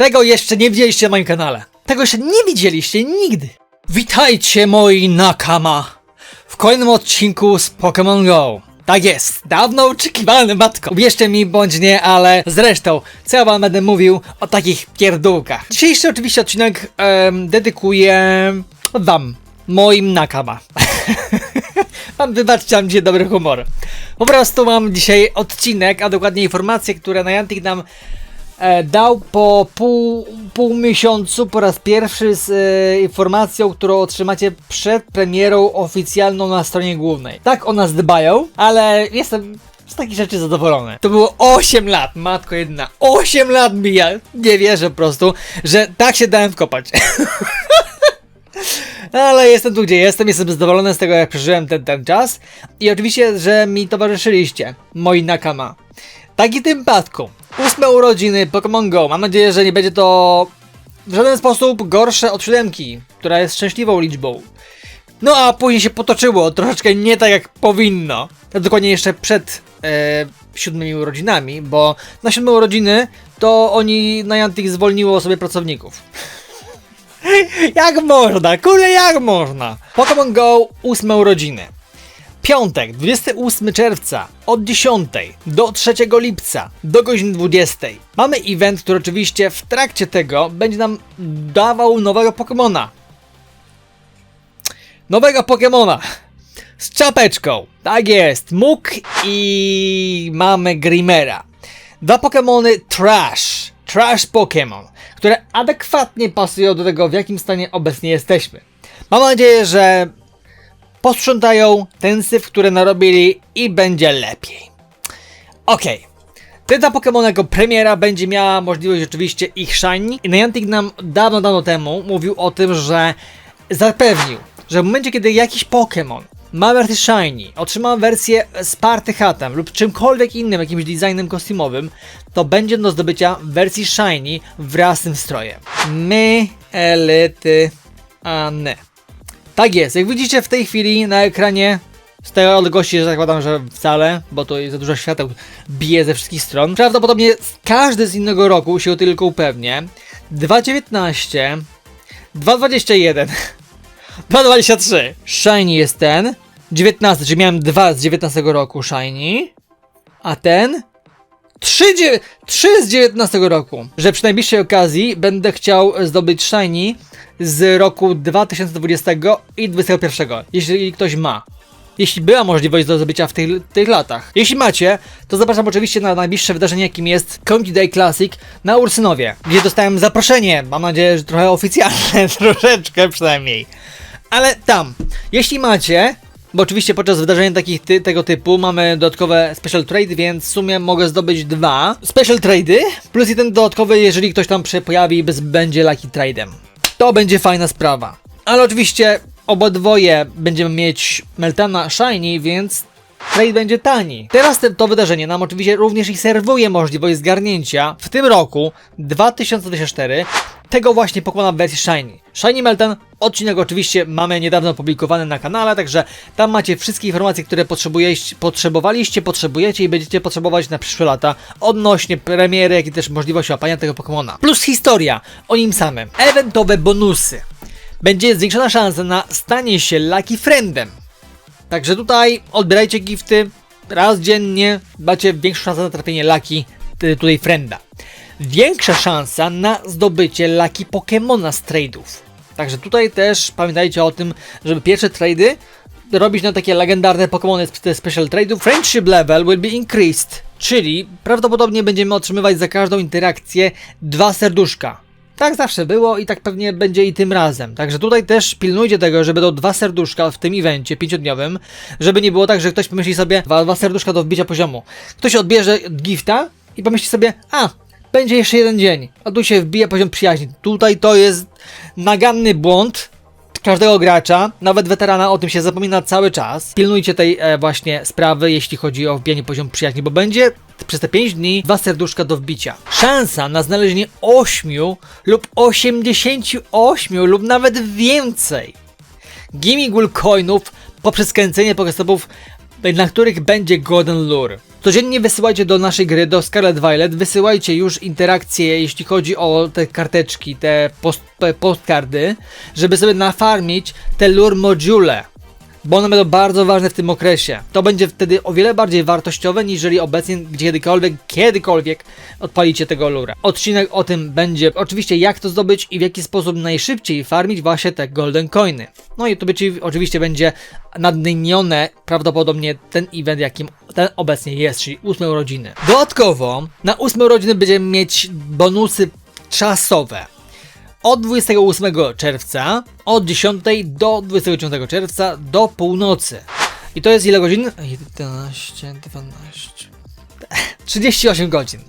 Tego jeszcze nie widzieliście na moim kanale. Tego jeszcze nie widzieliście nigdy. Witajcie moi nakama w kolejnym odcinku z Pokémon Go. Tak jest, dawno oczekiwany matko. Uwierzcie mi bądź nie, ale zresztą, co ja wam będę mówił o takich pierdółkach. Dzisiejszy oczywiście odcinek em, dedykuję wam, moim nakama. Mam, wybaczcie, mam dzisiaj dobry humor. Po prostu mam dzisiaj odcinek, a dokładnie informacje, które Niantic nam dał po pół, pół miesiącu po raz pierwszy z e, informacją, którą otrzymacie przed premierą oficjalną na stronie głównej. Tak o nas dbają, ale jestem z takich rzeczy zadowolony. To było 8 lat, matko jedna. 8 lat mija. Nie wierzę po prostu, że tak się dałem wkopać. Ale jestem tu, gdzie jestem, jestem zadowolony z tego, jak przeżyłem ten, ten czas. I oczywiście, że mi towarzyszyliście, moi nakama. Tak i tym przypadku. Ósme urodziny Pokémon Go. Mam nadzieję, że nie będzie to w żaden sposób gorsze od siódemki, która jest szczęśliwą liczbą. No a później się potoczyło troszeczkę nie tak jak powinno. Dokładnie jeszcze przed e, siódmymi urodzinami, bo na siódme urodziny to oni Niantic zwolniło sobie pracowników. Jak można? Kurde, jak można? Pokémon Go 8 urodziny. Piątek, 28 czerwca, od 10 do 3 lipca, do godziny 20. Mamy event, który oczywiście w trakcie tego będzie nam dawał nowego Pokemona. Nowego Pokemona! Z czapeczką. Tak jest, Muk i mamy Grimera. Dwa Pokemony Trash. Trash Pokémon, które adekwatnie pasują do tego, w jakim stanie obecnie jesteśmy. Mam nadzieję, że posprzątają ten syf, który narobili i będzie lepiej. Okej. Ten Pokémon jako premiera będzie miała możliwość oczywiście ich shiny. I Niantic nam dawno, dawno temu mówił o tym, że zapewnił, że w momencie, kiedy jakiś Pokémon ma wersję shiny, otrzyma wersję z party hatem lub czymkolwiek innym, jakimś designem kostiumowym, to będzie do zdobycia wersji shiny wraz z tym strojem. My, elity, a ne. Tak jest, jak widzicie w tej chwili na ekranie z tej odległości zakładam, że wcale, bo to za dużo świateł bije ze wszystkich stron. Prawdopodobnie każdy z innego roku się tylko upewnię. 2.19 2.21 2.23 Shiny jest ten. 19, czyli miałem 2 z 19 roku Shiny. A ten 3, dzie- 3 z 19 roku. Że przy najbliższej okazji będę chciał zdobyć Shiny z roku 2020 i 2021. Jeśli ktoś ma. Jeśli była możliwość do zdobycia w tych, tych latach. Jeśli macie, to zapraszam oczywiście na najbliższe wydarzenie, jakim jest Community Day Classic na Ursynowie, gdzie dostałem zaproszenie. Mam nadzieję, że trochę oficjalne, troszeczkę przynajmniej. Ale tam, jeśli macie, bo oczywiście podczas wydarzeń takich ty, tego typu mamy dodatkowe special trade, więc w sumie mogę zdobyć dwa special trade'y, plus jeden dodatkowy, jeżeli ktoś tam się pojawi bez- będzie lucky trade'em. To będzie fajna sprawa. Ale oczywiście obydwoje będziemy mieć Meltana Shiny, więc trade będzie tani. Teraz te, to wydarzenie nam oczywiście również i serwuje możliwość zgarnięcia w tym roku 2024 tego właśnie Pokemona w wersji Shiny. Shiny Meltan, odcinek oczywiście mamy niedawno opublikowany na kanale, także tam macie wszystkie informacje, które potrzebowaliście, potrzebujecie i będziecie potrzebować na przyszłe lata odnośnie premiery, jak i też możliwości łapania tego Pokemona. Plus historia o nim samym. Eventowe bonusy. Będzie zwiększona szansa na stanie się Lucky Friendem. Także tutaj odbierajcie gifty raz dziennie, macie większą szansę na trafienie Lucky y, tutaj Frienda. Większa szansa na zdobycie Lucky Pokemona z trade'ów. Także tutaj też pamiętajcie o tym, żeby pierwsze trady robić na takie legendarne Pokemony z te special trade'ów. Friendship level will be increased, czyli prawdopodobnie będziemy otrzymywać za każdą interakcję dwa serduszka. Tak zawsze było i tak pewnie będzie i tym razem. Także tutaj też pilnujcie tego, żeby będą dwa serduszka w tym evencie pięciodniowym, żeby nie było tak, że ktoś pomyśli sobie dwa, dwa serduszka do wbicia poziomu. Ktoś odbierze gifta i pomyśli sobie, a, będzie jeszcze jeden dzień, a tu się wbija poziom przyjaźni. Tutaj to jest naganny błąd każdego gracza, nawet weterana o tym się zapomina cały czas. Pilnujcie tej e, właśnie sprawy, jeśli chodzi o wbijanie poziom przyjaźni, bo będzie przez te 5 dni dwa serduszka do wbicia. Szansa na znalezienie 8 lub 88 lub nawet więcej Gimigul coinów poprzez kręcenie pokestopów na których będzie Golden Lure. Codziennie wysyłajcie do naszej gry, do Scarlet Violet, wysyłajcie już interakcje, jeśli chodzi o te karteczki, te postkardy, żeby sobie nafarmić te lure module. Bo one będą bardzo ważne w tym okresie. To będzie wtedy o wiele bardziej wartościowe, niż jeżeli obecnie kiedykolwiek, kiedykolwiek odpalicie tego lura. Odcinek o tym będzie oczywiście jak to zdobyć i w jaki sposób najszybciej farmić właśnie te golden coiny. No i to będzie, oczywiście będzie nadmienione prawdopodobnie ten event, jakim ten obecnie jest, czyli 8 urodziny. Dodatkowo na 8 urodziny będziemy mieć bonusy czasowe od 28 czerwca, od 10 do 29 czerwca do północy. I to jest ile godzin? 11, 12. 38 godzin.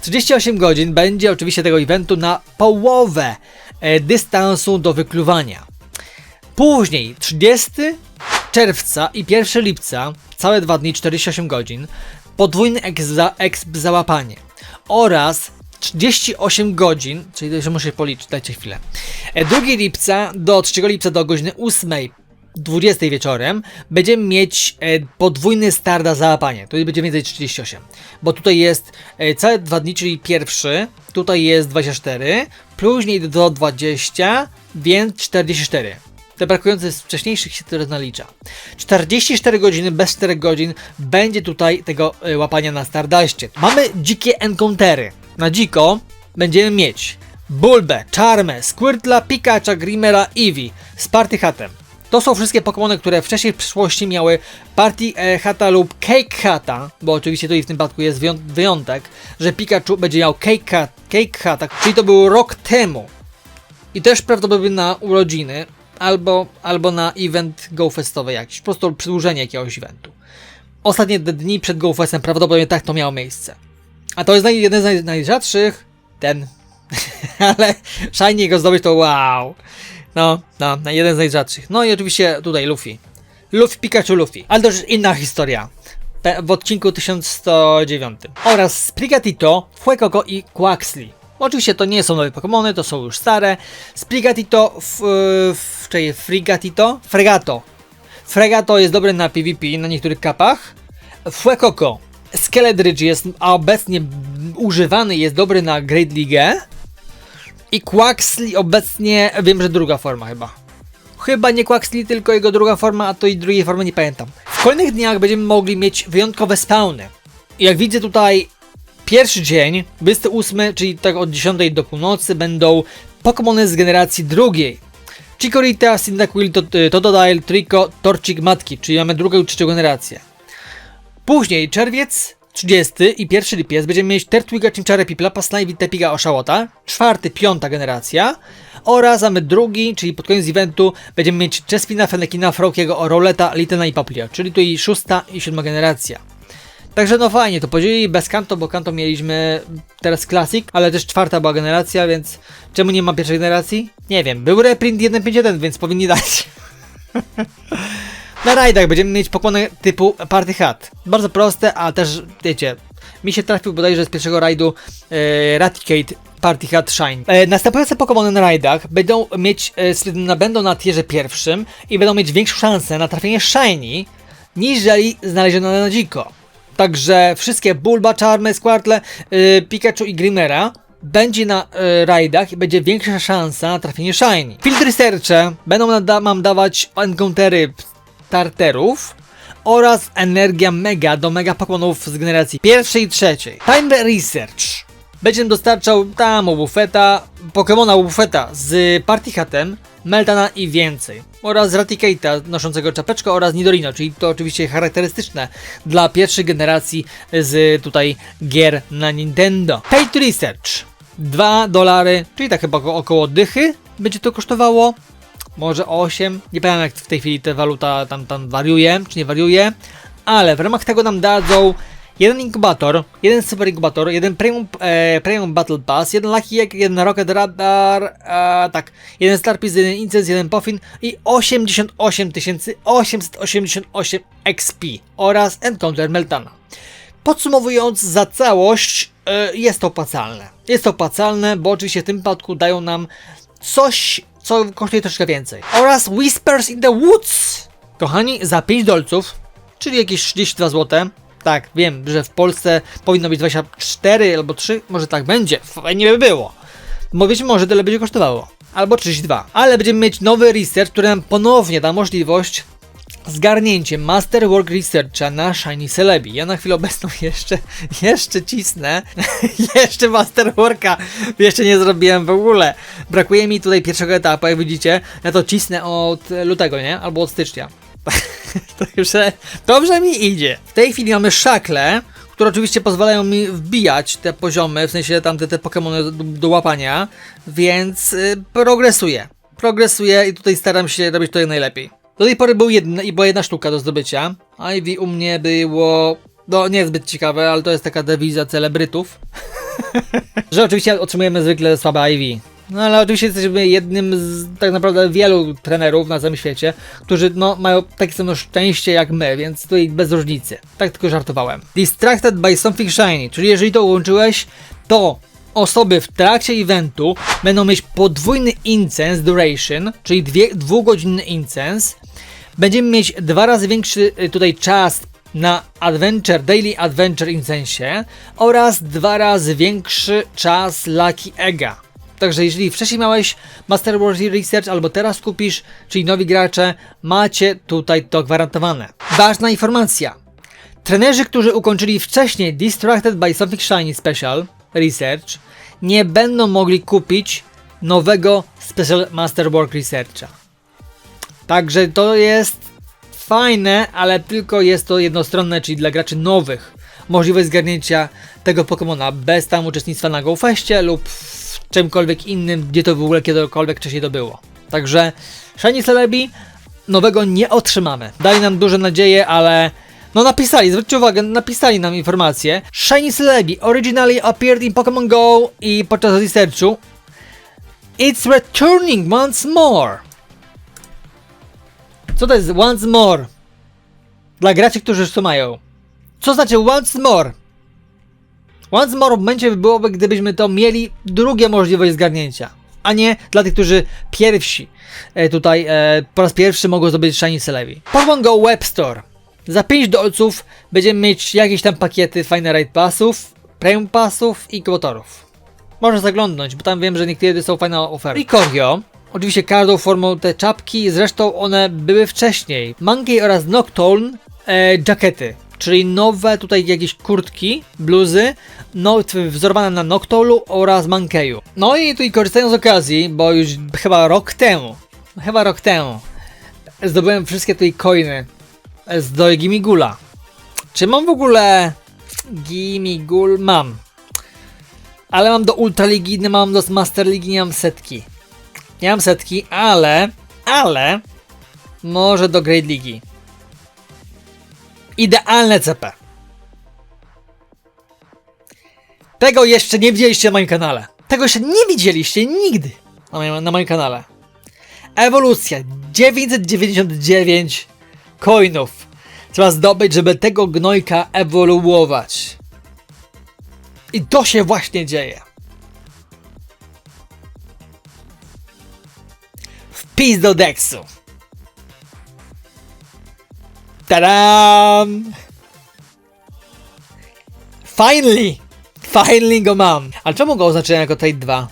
38 godzin będzie oczywiście tego eventu na połowę e, dystansu do wykluwania. Później 30 czerwca i 1 lipca, całe dwa dni, 48 godzin, podwójny exp za, exp za łapanie oraz 38 godzin, czyli to jeszcze muszę policzyć, dajcie chwilę. E, 2 lipca do 3 lipca do godziny 8 20 wieczorem będziemy mieć e, podwójny start za załapanie. Tutaj będzie więcej 38. Bo tutaj jest e, całe dwa dni, czyli pierwszy, tutaj jest 24, później do 20, więc 44. Te brakujące z wcześniejszych się teraz nalicza. 44 godziny bez 4 godzin będzie tutaj tego e, łapania na Stardaście. Mamy dzikie encountery. Na dziko będziemy mieć Bulbę, Charmę, Squirtla, Pikacha, Grimera, Eevee z Party Hatem. To są wszystkie Pokémony, które wcześniej w przyszłości miały Party e, Hata lub Cake Hata, bo oczywiście tutaj w tym przypadku jest wyją- wyjątek, że Pikachu będzie miał Cake, Hat, Cake Hata, czyli to był rok temu. I też prawdopodobnie na urodziny, albo, albo na event GoFestowy jakiś, po prostu przedłużenie jakiegoś eventu. Ostatnie dni przed GoFestem prawdopodobnie tak to miało miejsce. A to jest naj, jeden z naj, najrzadszych, ten. Ale shiny go zdobyć to wow. No, no, jeden z najrzadszych. No i oczywiście tutaj Luffy. Luffy, Pikachu, Luffy. Ale to już inna historia. W odcinku 1109. Oraz Sprigatito, Fuecoco i Quaxly. Oczywiście to nie są nowe Pokémony, to są już stare. Sprigatito, f, czyli Frigatito, Fregato. Fregato jest dobry na PvP na niektórych kapach. Fuecoco, Skeledridge jest a obecnie używany, jest dobry na Great League. I Quaxly obecnie, wiem, że druga forma chyba. Chyba nie Quaxly, tylko jego druga forma, a to i drugiej formy nie pamiętam. W kolejnych dniach będziemy mogli mieć wyjątkowe spawny. Jak widzę tutaj, pierwszy dzień, 28, czyli tak od 10 do północy, będą Pokémony z generacji drugiej. Chikorita, Cyndaquil, Tot- Totodile, Trico, Torchic, Matki, czyli mamy drugą i trzecią generację. Później czerwiec 30 i 1 lipiec będziemy mieć Tertwiga, Chimchara, Piplapa, Snivy, Tepiga, Oshawota, czwarty, piąta generacja oraz mamy drugi, czyli pod koniec eventu będziemy mieć Chespina, Fenekina, Frokiego, Oroleta, Litena i Paplia, czyli tutaj szósta i siódma generacja. Także no fajnie, to podzielili bez Kanto, bo Kanto mieliśmy teraz Classic, ale też czwarta była generacja, więc czemu nie ma pierwszej generacji? Nie wiem, był reprint 1.5.1, więc powinni dać. Na rajdach będziemy mieć pokłony typu Party Hat. Bardzo proste, a też, wiecie, mi się trafił bodajże z pierwszego rajdu e, Raticate Party Hat Shine. E, następujące Pokémony na rajdach będą mieć, e, będą na tierze pierwszym i będą mieć większą szansę na trafienie Shiny, niżeli znalezione na dziko. Także wszystkie Bulba, Charmy, Squirtle, e, Pikachu i Grimera będzie na e, rajdach i będzie większa szansa na trafienie Shiny. Field Researche będą mam dawać encountery starterów oraz energia mega do mega Pokémonów z generacji pierwszej i trzeciej. Time Research będzie dostarczał tam Bufeta, Pokémona Bufeta z Party Hatem, Meltana i więcej. Oraz Raticate'a noszącego czapeczkę oraz Nidorino, czyli to oczywiście charakterystyczne dla pierwszej generacji z tutaj gier na Nintendo. Pay to Research 2 dolary, czyli tak chyba oko- około dychy będzie to kosztowało może 8. Nie pamiętam jak w tej chwili ta waluta tam, tam wariuje, czy nie wariuje, ale w ramach tego nam dadzą jeden inkubator, jeden super inkubator, jeden premium, e, premium battle pass, jeden lucky egg, jeden rocket radar, e, tak, jeden starpiece, jeden incens, jeden puffin i 88 888 XP oraz encounter meltana. Podsumowując, za całość e, jest to opłacalne. Jest to opłacalne, bo oczywiście w tym przypadku dają nam coś, co kosztuje troszkę więcej. Oraz Whispers in the Woods. Kochani, za 5 dolców czyli jakieś 32 zł. Tak, wiem, że w Polsce powinno być 24 albo 3, może tak będzie, fajnie by było. Bo być może tyle będzie kosztowało. Albo 32. Ale będziemy mieć nowy research, który nam ponownie da możliwość zgarnięcie Masterwork Researcha na Shiny Celebi. Ja na chwilę obecną jeszcze, jeszcze cisnę. jeszcze Masterworka jeszcze nie zrobiłem w ogóle. Brakuje mi tutaj pierwszego etapu, jak widzicie. Ja to cisnę od lutego, nie? Albo od stycznia. Także dobrze mi idzie. W tej chwili mamy szakle, które oczywiście pozwalają mi wbijać te poziomy, w sensie tamte te Pokémony do, do łapania, więc y, progresuję. Progresuję i tutaj staram się robić to jak najlepiej. Do tej pory był jedna, i była jedna sztuka do zdobycia. Ivy u mnie było. No, niezbyt ciekawe, ale to jest taka dewiza celebrytów. że oczywiście otrzymujemy zwykle słabe Ivy. No ale oczywiście jesteśmy jednym z tak naprawdę wielu trenerów na całym świecie, którzy no, mają takie samo szczęście jak my, więc tutaj bez różnicy. Tak tylko żartowałem. Distracted by something shiny, czyli jeżeli to ułączyłeś, to osoby w trakcie eventu będą mieć podwójny incense duration, czyli dwie, dwugodzinny incense. Będziemy mieć dwa razy większy y, tutaj czas na Adventure, Daily Adventure Incense oraz dwa razy większy czas Lucky Egga. Także jeżeli wcześniej miałeś Master Wars Research albo teraz kupisz, czyli nowi gracze, macie tutaj to gwarantowane. Ważna informacja. Trenerzy, którzy ukończyli wcześniej Distracted by Something Shiny Special Research, nie będą mogli kupić nowego Special Masterwork Researcha. Także to jest fajne, ale tylko jest to jednostronne, czyli dla graczy nowych. Możliwość zgarnięcia tego Pokemona bez tam uczestnictwa na GoFestie lub w czymkolwiek innym, gdzie to w ogóle kiedykolwiek wcześniej to było. Także Shiny Celebi nowego nie otrzymamy. Dali nam duże nadzieje, ale no napisali, zwróćcie uwagę, napisali nam informację. Shiny Celebi originally appeared in Pokémon Go i podczas researchu It's returning once more. Co to jest once more? Dla graczy, którzy już to mają. Co znaczy once more? Once more w momencie byłoby, gdybyśmy to mieli drugie możliwość zgarnięcia. A nie dla tych, którzy pierwsi e, tutaj e, po raz pierwszy mogą zdobyć Shiny Celebi. Pokémon Go Web Store. Za 5 dolców będziemy mieć jakieś tam pakiety fajne raid passów, premium passów i kwotorów. Może zaglądnąć, bo tam wiem, że niektóre są fajne oferty. I Koryo. Oczywiście każdą formą te czapki, zresztą one były wcześniej. Monkey oraz Nocturne e, jackety, czyli nowe tutaj jakieś kurtki, bluzy, no, wzorowane na Noctolu oraz Monkeyu. No i tutaj korzystając z okazji, bo już chyba rok temu, chyba rok temu, zdobyłem wszystkie tutaj coiny z do Gimigula. Czy mam w ogóle Gimigul? Mam. Ale mam do Ultra Ligi, nie mam do Master Ligi, nie mam setki. Nie mam setki, ale, ale może do Great Ligi. Idealne CP. Tego jeszcze nie widzieliście na moim kanale. Tego jeszcze nie widzieliście nigdy na moim, na moim kanale. Ewolucja 999 coinów. Trzeba zdobyć, żeby tego gnojka ewoluować. I to się właśnie dzieje. Wpis do Dexu. Tadam! Finally! Finally go mam. A czemu go oznaczyłem jako Tate 2?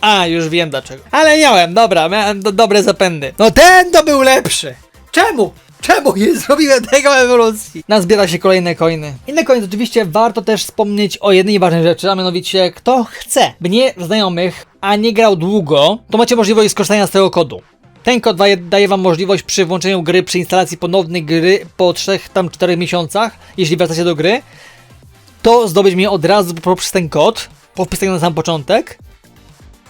A, już wiem dlaczego. Ale miałem, dobra, miałem do, dobre zapędy. No ten to był lepszy! Czemu? Czemu nie zrobiłem tego ewolucji? Nazbiera się kolejne coiny. I na koniec oczywiście warto też wspomnieć o jednej ważnej rzeczy, a mianowicie kto chce mnie znajomych, a nie grał długo, to macie możliwość skorzystania z tego kodu. Ten kod daje, wam możliwość przy włączeniu gry, przy instalacji ponownej gry po 3 tam 4 miesiącach, jeśli wracacie do gry, to zdobyć mnie od razu poprzez ten kod, po wpisaniu na sam początek,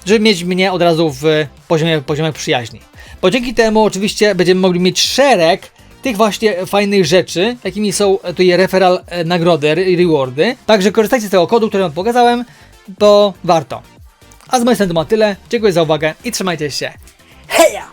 żeby mieć mnie od razu w poziomie, poziomie przyjaźni. Bo dzięki temu oczywiście będziemy mogli mieć szereg tych właśnie fajnych rzeczy, jakimi są tutaj referral e, nagrody, re- rewardy. Także korzystajcie z tego kodu, który wam pokazałem, bo warto. A z mojej strony to ma tyle. Dziękuję za uwagę i trzymajcie się. Heja!